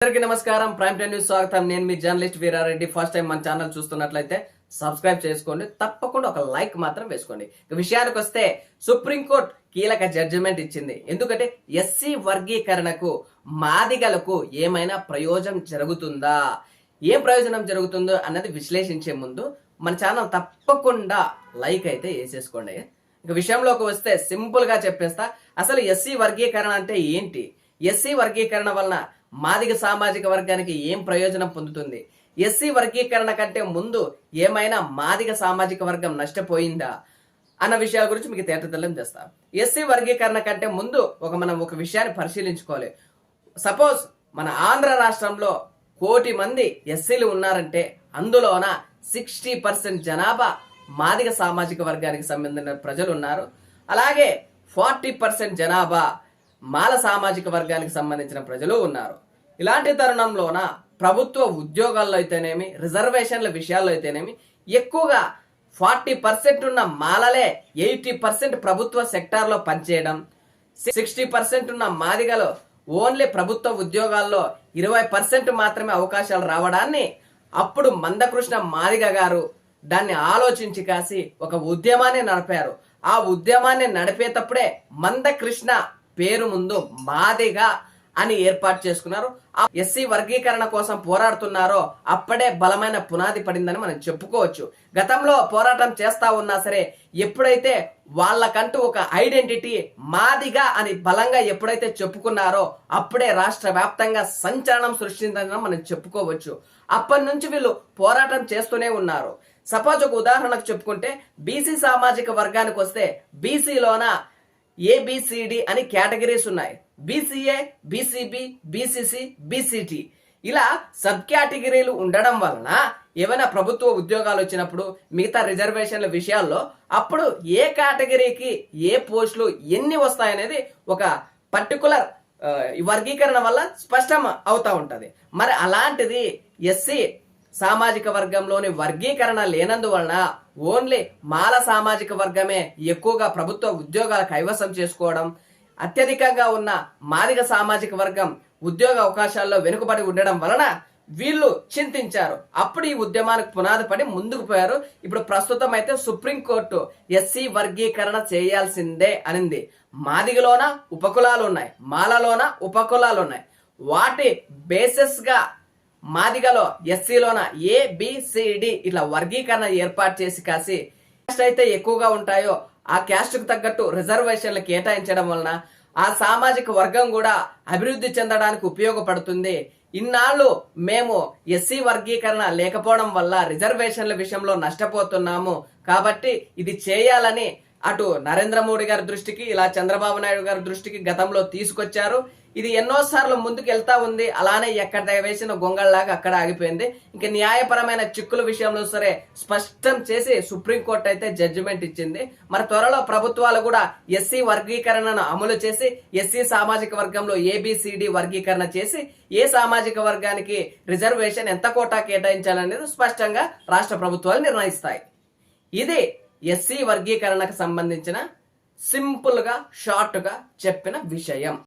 అందరికీ నమస్కారం. Prime time news స్వాగతం. నేను మీ జర్నలిస్ట్ వీరారెడ్డి. ఫస్ట్ టైం మన ఛానల్ చూస్తున్నట్లయితే సబ్స్క్రైబ్ చేసుకోండి. తప్పకుండా ఒక లైక్ మాత్రం వేసుకోండి. విషయానికి వస్తే సుప్రీంకోర్టు కీలక జడ్జిమెంట్ ఇచ్చింది. ఎందుకంటే ఎస్సీ వర్గీకరణకు మాదిగలకు ఏమైనా ప్రయోజనం జరుగుతుందా? ఏం ప్రయోజనం జరుగుతుందో అన్నది విశ్లేషించే ముందు మన ఛానల్ తప్పకుండా లైక్ అయితే వేసేసుకోండి. ఇక విషయంలోకి వస్తే సింపుల్గా చెప్పేస్తా. అసలు ఎస్సీ వర్గీకరణ అంటే ఏంటి? ఎస్సీ వర్గీకరణ వలన మాదిగ సామాజిక వర్గానికి ఏం ప్రయోజనం పొందుతుంది? ఎస్సీ వర్గీకరణ కంటే ముందు ఏమైనా మాదిగ సామాజిక వర్గం నష్టపోయిందా? అన్న విషయాల గురించి మీకు తేటతెల్లం చేస్తాం. ఎస్సీ వర్గీకరణ కంటే ముందు ఒక మనం ఒక విషయాన్ని పరిశీలించుకోవాలి. సపోజ్ మన ఆంధ్ర రాష్ట్రంలో కోటి మంది ఎస్సీలు ఉన్నారంటే అందులోన సిక్స్టీ పర్సెంట్ జనాభా మాదిగ సామాజిక వర్గానికి సంబంధించిన ప్రజలు ఉన్నారు. అలాగే ఫార్టీ పర్సెంట్ జనాభా మాల సామాజిక వర్గానికి సంబంధించిన ప్రజలు ఉన్నారు. ఇలాంటి తరుణంలోన ప్రభుత్వ ఉద్యోగాల్లో అయితేనేమి రిజర్వేషన్ల విషయాల్లో అయితేనేమి ఎక్కువగా ఫార్టీ పర్సెంట్ ఉన్న మాలలే ఎయిటీ పర్సెంట్ ప్రభుత్వ సెక్టార్లో పనిచేయడం సిక్స్టీ పర్సెంట్ ఉన్న మాదిగలో ఓన్లీ ప్రభుత్వ ఉద్యోగాల్లో ఇరవై పర్సెంట్ మాత్రమే అవకాశాలు రావడాన్ని అప్పుడు మందకృష్ణ మాదిగ గారు దాన్ని ఆలోచించి కాసి ఒక ఉద్యమాన్ని నడిపారు. ఆ ఉద్యమాన్ని నడిపేటప్పుడే మందకృష్ణ పేరు ముందు మాదిగా అని ఏర్పాటు చేసుకున్నారు. ఆ ఎస్సీ వర్గీకరణ కోసం పోరాడుతున్నారో అప్పుడే బలమైన పునాది పడిందని మనం చెప్పుకోవచ్చు. గతంలో పోరాటం చేస్తా ఉన్నా సరే ఎప్పుడైతే వాళ్ళకంటూ ఒక ఐడెంటిటీ మాదిగా అని బలంగా ఎప్పుడైతే చెప్పుకున్నారో అప్పుడే రాష్ట్ర వ్యాప్తంగా సంచలనం సృష్టిందని మనం చెప్పుకోవచ్చు. అప్పటి నుంచి వీళ్ళు పోరాటం చేస్తూనే ఉన్నారు. సపోజ్ ఒక ఉదాహరణకు చెప్పుకుంటే బీసీ సామాజిక వర్గానికి వస్తే బీసీలోన ఏబిసిడి అని కేటగిరీస్ ఉన్నాయి. బీసీఏ బీసీబీ బీసీసీ బీసీటీ ఇలా సబ్ కేటగిరీలు ఉండడం వలన ఏమైనా ప్రభుత్వ ఉద్యోగాలు వచ్చినప్పుడు మిగతా రిజర్వేషన్ల విషయాల్లో అప్పుడు ఏ కేటగిరీకి ఏ పోస్టులు ఎన్ని వస్తాయనేది ఒక పర్టికులర్ వర్గీకరణ వల్ల స్పష్టం అవుతా ఉంటుంది. మరి అలాంటిది ఎస్సీ సామాజిక వర్గంలోని వర్గీకరణ లేనందువలన ఓన్లీ మాల సామాజిక వర్గమే ఎక్కువగా ప్రభుత్వ ఉద్యోగాల కైవసం చేసుకోవడం అత్యధికంగా ఉన్న మాదిగ సామాజిక వర్గం ఉద్యోగ అవకాశాల్లో వెనుకబడి ఉండడం వలన వీళ్ళు చింతించారు. అప్పుడు ఈ ఉద్యమానికి పునాది పడి ముందుకు పోయారు. ఇప్పుడు ప్రస్తుతం అయితే సుప్రీంకోర్టు ఎస్సీ వర్గీకరణ చేయాల్సిందే అనింది. మాదిగలోన? ఉపకులాలు ఉన్నాయి మాలలోన? ఉపకులాలు ఉన్నాయి వాటి బేసిస్గా మాదిగలో ఎస్సీలోన? ఏ బిసిడి ఇట్లా వర్గీకరణ ఏర్పాటు చేసి కాసి అయితే ఎక్కువగా ఉంటాయో ఆ క్యాస్ట్కు తగ్గట్టు రిజర్వేషన్లు కేటాయించడం వలన ఆ సామాజిక వర్గం కూడా అభివృద్ధి చెందడానికి ఉపయోగపడుతుంది. ఇన్నాళ్ళు మేము ఎస్సీ వర్గీకరణ లేకపోవడం వల్ల రిజర్వేషన్ల విషయంలో నష్టపోతున్నాము. కాబట్టి ఇది చేయాలని అటు నరేంద్ర మోడీ గారి దృష్టికి ఇలా చంద్రబాబు నాయుడు గారి దృష్టికి గతంలో తీసుకొచ్చారు. ఇది ఎన్నోసార్లు ముందుకు వెళ్తా ఉంది. అలానే ఎక్కడ వేసిన గొంగళ్ళాగా అక్కడ ఆగిపోయింది. ఇంకా న్యాయపరమైన చిక్కుల విషయంలో సరే స్పష్టం చేసి సుప్రీంకోర్టు అయితే జడ్జిమెంట్ ఇచ్చింది. మరి త్వరలో ప్రభుత్వాలు కూడా ఎస్సీ వర్గీకరణను అమలు చేసి ఎస్సీ సామాజిక వర్గంలో ఏబిసిడి వర్గీకరణ చేసి ఏ సామాజిక వర్గానికి రిజర్వేషన్ ఎంత కోటా కేటాయించాలనేది స్పష్టంగా రాష్ట్ర ప్రభుత్వాలు నిర్ణయిస్తాయి. ఇది ఎస్సీ వర్గీకరణకు సంబంధించిన సింపుల్గా షార్ట్గా చెప్పిన విషయం.